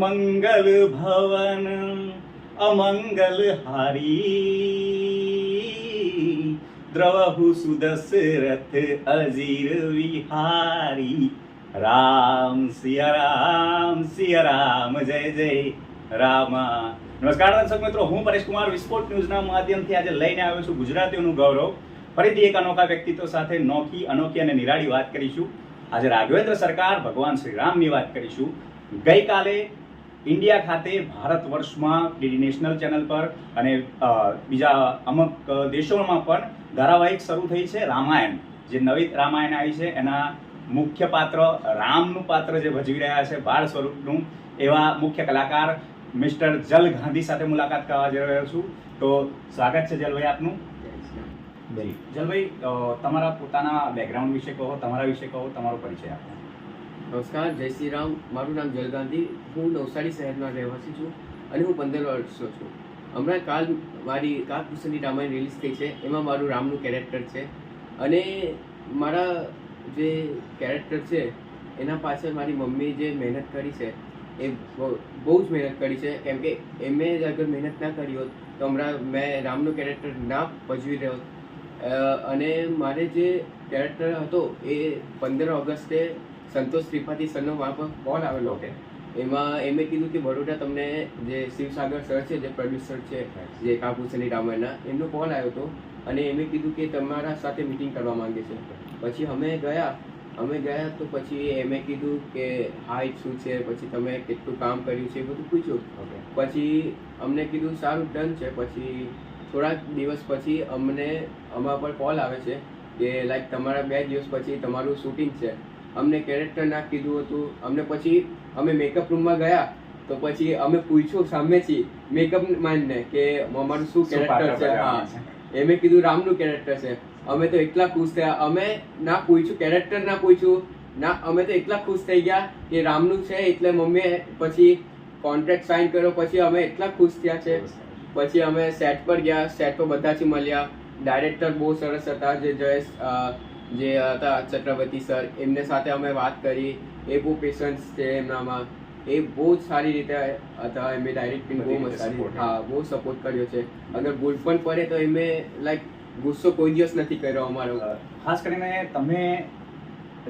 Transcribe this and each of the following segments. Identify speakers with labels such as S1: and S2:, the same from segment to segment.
S1: મંગલ ભવન અમંગલ હારી દ્રવહુ સુદશરથ અજીર વિહારી રામ સિયા રામ સિયા રામ જય જય રામા નમસ્કાર દર્શક મિત્રો હું પરેશ કુમાર વિસ્ફોટ ન્યૂઝના માધ્યમથી આજે લઈને આવ્યો છું ગુજરાતીઓનું ગૌરવ. ફરીથી એક અનોખા વ્યક્તિત્વ સાથે નોખી, અનોખી અને નિરાળી વાત કરીશું. આજે રાઘવેન્દ્ર સરકાર, ભગવાન શ્રી રામની વાત કરીશું. ગઈકાલે ઇન્ડિયા ખાતે ભારત વર્ષમાં ડીડી નેશનલ ચેનલ પર અને બીજા અમુક દેશોમાં પણ ધારાવાહિક શરૂ થઈ છે રામાયણ. જે નવી રામાયણ આવી છે એના મુખ્ય પાત્ર રામનું પાત્ર જે ભજવી રહ્યા છે બાળ સ્વરૂપનું એવા મુખ્ય કલાકાર મિસ્ટર જલ ગાંધી સાથે મુલાકાત કરવા જઈ રહ્યો છું. તો સ્વાગત છે જલભાઈ આપનું. જલભાઈ તમારા પોતાના બેકગ્રાઉન્ડ વિશે કહો તમારા વિશે કહો તમારો પરિચય આપો.
S2: નમસ્કાર, જય શ્રી રામ મારું નામ જલ ગાંધી. હું નવસારી શહેરના રહેવાસી છું અને હું પંદર વર્ષનો છું. હમણાં કાલ મારી કાકભૂષણની રામાયણ રિલીઝ થઈ છે. એમાં મારું રામનું કેરેક્ટર છે. અને મારા જે કેરેક્ટર છે, એના પાછળ મારી મમ્મી જે મહેનત કરી છે, એ બહુ જ મહેનત કરી છે. કેમ કે એમને જ અગર મહેનત ના કરી હોત, તો હમણાં મેં રામનું કેરેક્ટર ના ભજવી રહ્યો અને મારે જે કેરેક્ટર હતો એ પંદર ઓગસ્ટે સંતોષ ત્રિપાઠી સરનો મારા કોલ આવેલો
S1: ઓકે
S2: એમાં એમણે કીધું કે બરોડા તમને જે શિવસાગર સર છે જે પ્રોડ્યુસર છે જે કાપુસની રામાયણના એમનો કોલ આવ્યો હતો અને એમણે કીધું કે તમારા સાથે મિટિંગ કરવા માંગે છે. પછી અમે ગયા અમે ગયા તો પછી એમણે કીધું કે હાઈટ શું છે પછી તમે કેટલું કામ કર્યું છે એ બધું પૂછ્યું. પછી અમને કીધું સારું ડન છે. પછી થોડાક દિવસ પછી અમને અમારા પર કોલ આવે છે કે લાઈક તમારા બે દિવસ પછી તમારું શૂટિંગ છે. અમને કેરેક્ટર ના કીધું હતું. અમને પછી અમે મેકઅપ રૂમમાં ગયા તો પછી અમે પૂછ્યું સામેથી મેકઅપ માનને કે અમારું શું કેરેક્ટર છે? હા. એમે કીધું રામનું કેરેક્ટર છે. અમે તો એટલા ખુશ થયા. અમે ના પૂછ્યું કેરેક્ટર ના પૂછ્યું. ના અમે તો એટલા ખુશ થઈ ગયા કે રામનું છે એટલે મમ્મીએ પછી કોન્ટ્રાક્ટ સાઇન કર્યો. પછી અમે એટલા ખુશ થયા છે. પછી અમે સેટ પર ગયા. સેટ પર બધાથી મળ્યા. ડાયરેક્ટર બહુ સરસ હતા જે જયેશ જે હતા ચક્રવર્તી સર એમને સાથે અમે વાત કરી. એ બહુ પેશન્સ છે એમનામાં. એ બહુ જ સારી રીતે હતા. એમને ડાયરેક્ટિંગ બહુ મસ્ત હા બહુ સપોર્ટ કર્યો છે. અગર ભૂલ પણ પડે તો એમને લાઈક ગુસ્સો કોઈ દિવસ નથી કર્યો અમારો.
S1: ખાસ કરીને તમે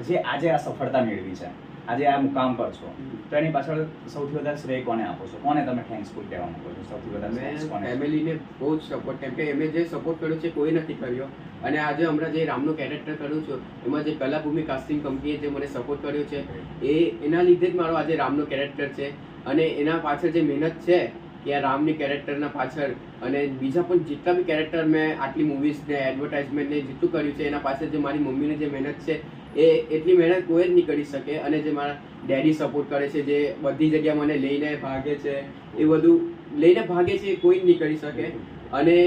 S1: જે આજે આ સફળતા મેળવી છે આજે આ મુકામ પર છો. તો એની પાછળ સૌથી વધારે શ્રેય કોને આપો છો? કોને તમે થેન્ક્સફુલ કહેવા માંગો છો? સૌથી વધારે
S2: ફેમિલીને બહુ જ સપોર્ટ કેમ કે એમે જે સપોર્ટ કર્યો છે કોઈ નથી કર્યો. અને આજે હમણાં જે રામનું કેરેક્ટર કર્યું છું એમાં જે કલાભૂમિ કાસ્ટિંગ કંપનીએ જે મને સપોર્ટ કર્યો છે એ એના લીધે જ મારો આજે રામનો કેરેક્ટર છે. અને એના પાછળ જે મહેનત છે કે આ રામની કેરેક્ટરના પાછળ અને બીજા પણ જેટલા બી કેરેક્ટર મેં આટલી મૂવીઝ ને એડવર્ટાઇઝમેન્ટ ને જેટલું કર્યું છે એના પાછળ જે મારી મમ્મીની જે મહેનત છે એ એટલી મહેનત કોઈ જ નહીં કરી શકે અને જે મારા ડેડી સપોર્ટ કરે છે, જે બધી જગ્યા મને લઈને ભાગે છે, એ બધું લઈને ભાગે છે એ કોઈ જ નહીં કરી શકે. અને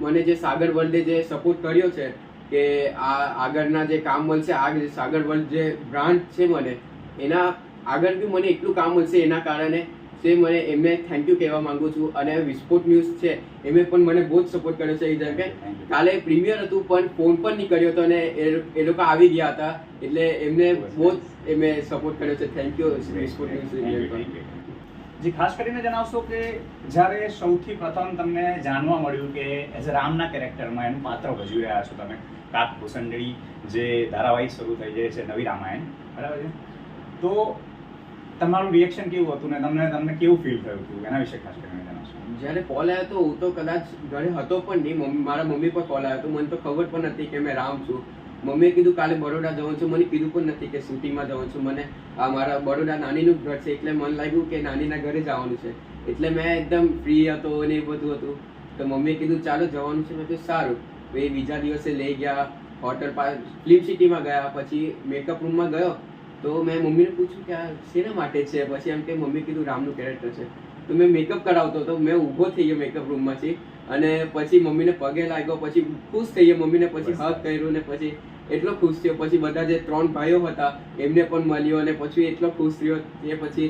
S2: મને જે સાગર વર્લ્ડે જે સપોર્ટ કર્યો છે કે આ આગળના જે કામ મળશે, આ સાગર વર્લ્ડ જે બ્રાન્ડ છે મને, એના આગળ બી મને એટલું કામ મળશે એના કારણે તે મને એમને થેન્ક યુ કહેવા માંગુ છું અને વિસ્ફોટ ન્યૂઝ છે એમને પણ મને બહુ જ સપોર્ટ કર્યો છે. જેમ કે કાલે પ્રીમિયર હતું પણ ફોન પણ નહીં કર્યો હતો અને એ એ લોકો આવી ગયા હતા. એટલે એમને બહુ જ એમને સપોર્ટ કર્યો છે. Thank you Visphot news
S1: ji ખાસ કરીને જણાવશો કે જ્યારે સૌથી પ્રથમ તમને જાણવા મળ્યું કે એઝ અ રામના કેરેક્ટરમાં એનું પાત્ર ભજવી રહ્યા છો તમે કાક ભૂસંડળી જે ધારાવાહિક શરૂ થઈ જાય છે નવી રામાયણ બરાબર છે? તો તમારું રિએક્શન કેવું હતું ને તમને તમને કેવું ફીલ થયું હતું? એના વિશે ખાસ કરીને જણાવશો.
S2: જ્યારે કોલ આવ્યો તો હું તો કદાચ ઘરે હતો પણ નહીં. મારા મમ્મી પર કોલ આવ્યો હતો મને તો ખબર પણ નથી કે મેં રામ છું. મમ્મીએ કીધું, કાલે બરોડા જવાનું છું. મને કીધું પણ નથી કે શૂટિંગમાં જવાનું છું. મને આ મારા બરોડા નાનીનું ઘર છે. એટલે મને લાગ્યું કે નાનીના ઘરે જવાનું છે. એટલે મેં એકદમ ફ્રી હતો અને એ બધું હતું. તો મમ્મીએ કીધું, ચાલો જવાનું છે. મેં કીધું, સારું. એ બીજા દિવસે લઈ ગયા હોટલ પાસે ફિલ્મ સિટીમાં ગયા. પછી મેકઅપ રૂમમાં ગયો. તો મેં મમ્મીને પૂછ્યું કે આ શેના માટે છે? પછી એમ કે મમ્મી કીધું રામનું કેરેક્ટર છે. તો મેં મેકઅપ કરાવતો હતો. મેં ઊભો થઈ ગયો મેકઅપ રૂમમાંથી અને પછી મમ્મીને પગે લાગ્યો. પછી ખુશ થઈ ગયો મમ્મીને પછી હક કર્યું ને પછી એટલો ખુશ થયો. પછી બધા જે ત્રણ ભાઈઓ હતા એમને પણ મળ્યો અને પછી એટલો ખુશ થયો એ પછી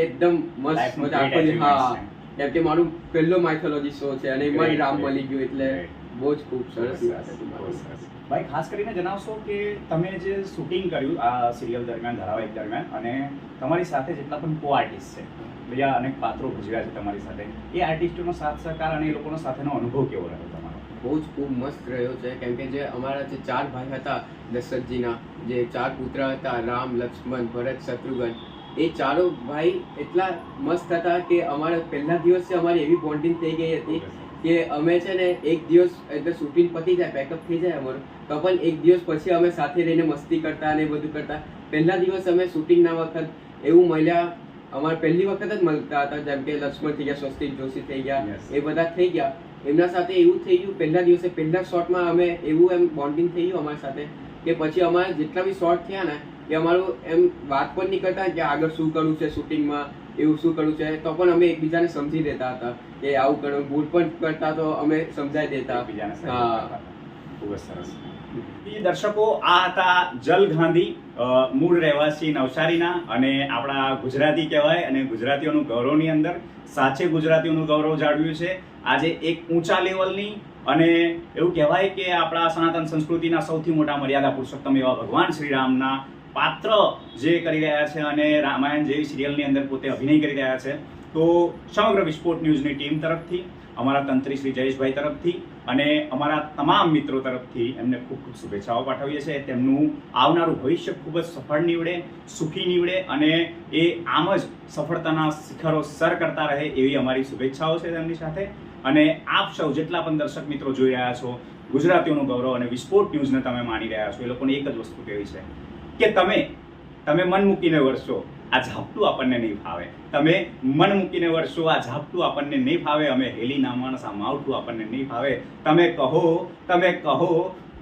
S2: એકદમ મસ્ત મજા આખો હા. કેમ કે મારું પહેલો માઇથોલોજી શો છે અને એમાં રામ મળી ગયું એટલે બહુ જ ખૂબ સરસ વાત હતી.
S1: ભાઈ ખાસ કરીને જણાવશો કે તમે જે શૂટિંગ કર્યું આ સિરિયલ દરમિયાન ધારાવાહિક દરમિયાન અને તમારી સાથે જેટલા પણ કો આર્ટિસ્ટ છે બીજા અનેક પાત્રો ભજવ્યા છે તમારી સાથે એ આર્ટિસ્ટોનો સાથ સહકાર અને એ લોકોનો સાથેનો અનુભવ કેવો રહ્યો તમારો?
S2: બહુ જ ખૂબ મસ્ત રહ્યો છે કેમ કે જે અમારા જે ચાર ભાઈ હતા દશરથજીના જે ચાર પુત્ર હતા રામ લક્ષ્મણ ભરત શત્રુઘ્ન એ ચારો ભાઈ એટલા મસ્ત હતા કે અમારે પહેલા દિવસે અમારી એવી બોન્ડિંગ થઈ ગઈ હતી કે અમે છે ને એક દિવસ એટલે શૂટિંગ પતી જાય પેકઅપ થઈ જાય અમારું. તો પણ એક દિવસ પછી અમે સાથે રહીને મસ્તી કરતા અને બધું કરતા. પહેલા દિવસ અમે શૂટિંગના વખત એવું મળ્યા. અમારે પહેલી વખત જ મળતા હતા જેમ કે લક્ષ્મણ થઈ ગયા સ્વસ્તિક જોશી થઈ ગયા. એ બધા થઈ ગયા. એમના સાથે એવું થઈ ગયું પહેલા દિવસે પહેલા શોટમાં અમે એવું એમ બોન્ડિંગ થઈ ગયું અમારી સાથે કે પછી અમારા જેટલા બી શોટ થયા ને એ અમારું એમ વાત પણ નહીં કરતા કે આગળ શું કરવું છે શૂટિંગમાં એવું શું કરવું છે તો પણ અમે એકબીજાને સમજી દેતા હતા કે આવું કરવું. ભૂલ પણ કરતા તો અમે સમજાવી દેતા. હા.
S1: ખૂબ જ સરસ. દર્શકો, આ હતા જલ ગાંધી મૂળ રહેવાસી નવસારીના અને આપણા ગુજરાતી કહેવાય અને ગુજરાતીઓનું ગૌરવની અંદર, સાચે ગુજરાતીઓનું ગૌરવ જાળવ્યું છે. આજે એક ઊંચા લેવલની અને એવું કહેવાય કે આપણા સનાતન સંસ્કૃતિના સૌથી મોટા મર્યાદા પુરુષોત્તમ એવા ભગવાન શ્રીરામના પાત્ર જે કરી રહ્યા છે અને રામાયણ જેવી સિરિયલની અંદર પોતે અભિનય કરી રહ્યા છે. તો સમગ્ર વિસ્ફોટ ન્યૂઝની ટીમ તરફથી, અમારા તંત્રી શ્રી જયેશભાઈ તરફથી અને અમારા તમામ મિત્રો તરફથી એમને ખૂબ ખૂબ શુભેચ્છાઓ પાઠવીએ છીએ. તેમનું આવનારું ભવિષ્ય ખૂબ જ સફળ નીવડે, સુખી નીવડે અને એ આમ જ સફળતાના શિખરો સર કરતા રહે એવી અમારી શુભેચ્છાઓ છે તેમની સાથે. અને આપ સૌ જેટલા પણ દર્શક મિત્રો જોઈ રહ્યા છો, ગુજરાતીઓનું ગૌરવ અને વિસ્ફોટ ન્યૂઝને તમે માણી રહ્યા છો, એ લોકોને એક જ વસ્તુ કહેવી છે કે તમે તમે મન મૂકીને વરસો. આ ઝાપટું આપણને નહીં ફાવે. તમે મન મૂકીને વર્ષો આ ઝાપટું આપણને નહીં ફાવે, અમે હેલી ના માણસ આ માવઠું આપણને નહીં ફાવે. તમે કહો તમે કહો,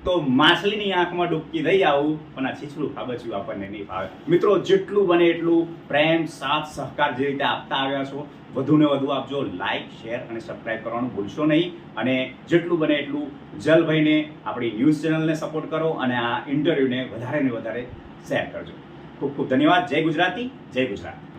S1: તો માછલીની આંખમાં ડૂબકી દઈ આવું, પણ આ છીછરું ખાબચ્યું આપણને નહીં ફાવે. મિત્રો, જેટલું બને એટલું પ્રેમ, સાથ, સહકાર જે રીતે આપતા આવ્યા છો, વધુ ને વધુ આપજો. લાઇક શેર અને સબસ્ક્રાઇબ કરવાનું ભૂલશો નહીં. અને જેટલું બને એટલું જલભાઈને આપણી ન્યૂઝ ચેનલને સપોર્ટ કરો અને આ ઇન્ટરવ્યૂને વધારે ને વધારે શેર કરજો. ખૂબ ખૂબ ધન્યવાદ. જય ગુજરાતી જય ગુજરાત.